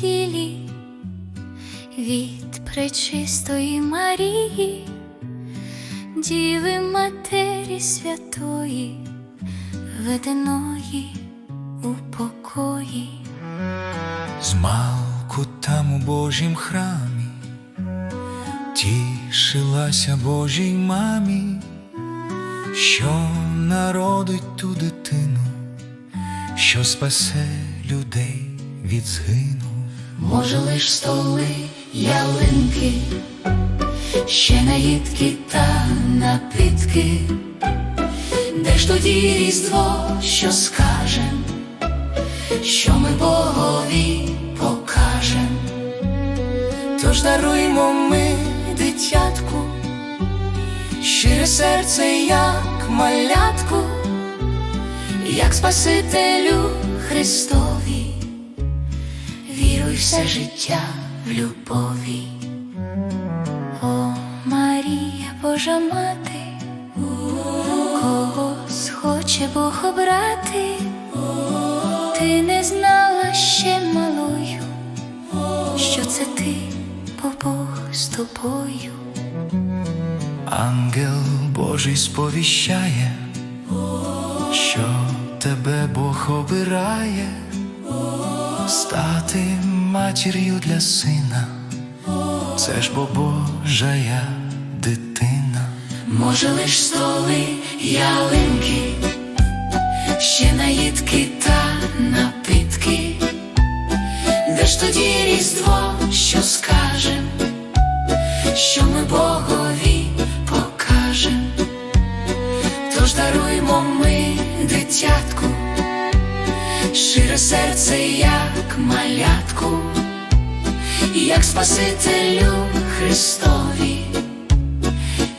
тілі від пречистої Марії, Діви Матері Святої, веденої у покої. Змалку там у Божім храмі, тішилася Божій мамі, що народить ту дитину, що спасе людей від згину. Може, лиш столи, ялинки, ще наїдки та напитки, де ж тоді різдво, що скажем, що ми Богові покажем, Тож даруймо ми дитятку, щире серце, як малятку, як Спасителю Христові, все життя в любові. О, Марія, Божа мати, кого схоче Бог обрати, ти не знала ще малою, що це ти, бо Бог з тобою. ангел Божий сповіщає, що тебе Бог обирає, стати матір'ю для сина, це ж бо Божая дитина. Може, лиш столи, ялинки, ще наїдки та напитки, де ж тоді різдво, що скажем, що ми Богові покажем, тож даруймо ми дитятку, щире серце, як малятку, як Спасителю Христові.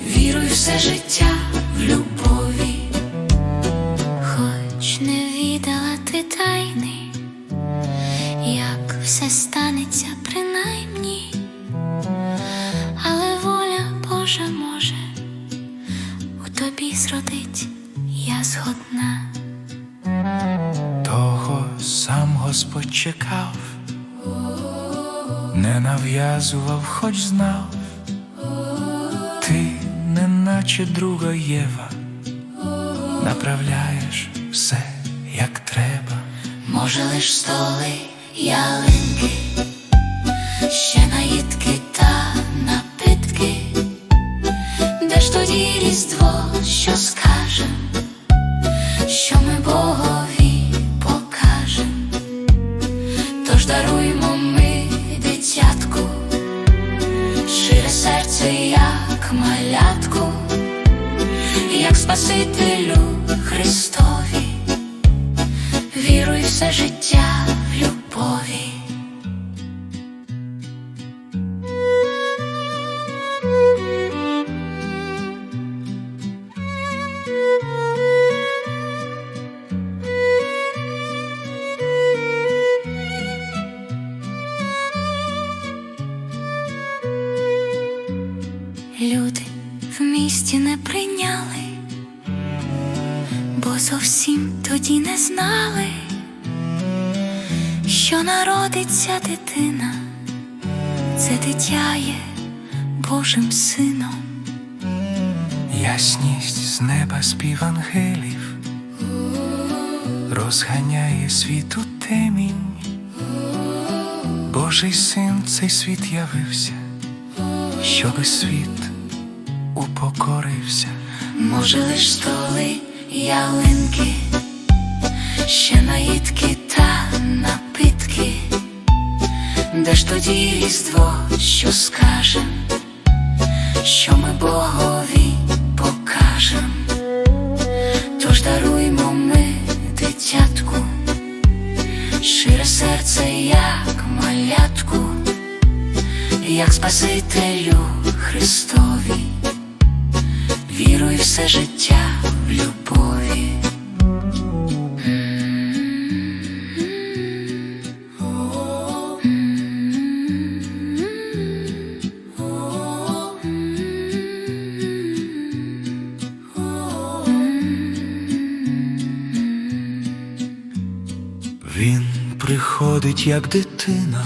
Віруй все життя в любові, хоч не віддала ти тайни, як все станеться чекав, не нав'язував, хоч знав, ти, неначе друга Єва, направляєш все, як треба. Може, лиш столи, ялинки, ще наїдки та напитки, де ж тоді різдво, що скажем, серце, як малятку, як Спасителю Христові. Віруй все життя в не прийняли, бо зовсім тоді не знали, що народиться дитина, це дитя є Божим сином. Ясність з неба спів розганяє світ у темінь. Божий син цей світ явився, щоби світ упокорився. Може, лиш столи, ялинки, ще наїдки та напитки, де ж тоді різдво, що скажем, що ми Богові покажем, тож даруймо ми дитятку, щире серце, як малятку, як Спасителю Христові все життя в любові. Він приходить, як дитина,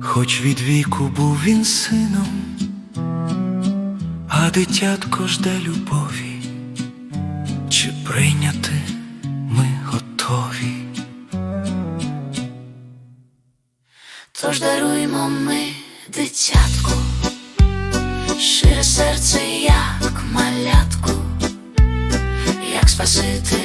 хоч від віку був він сином, а дитятко жде любові, чи прийняти ми готові? Тож даруймо ми дитятку, щире серце, як малятку, як Спаситель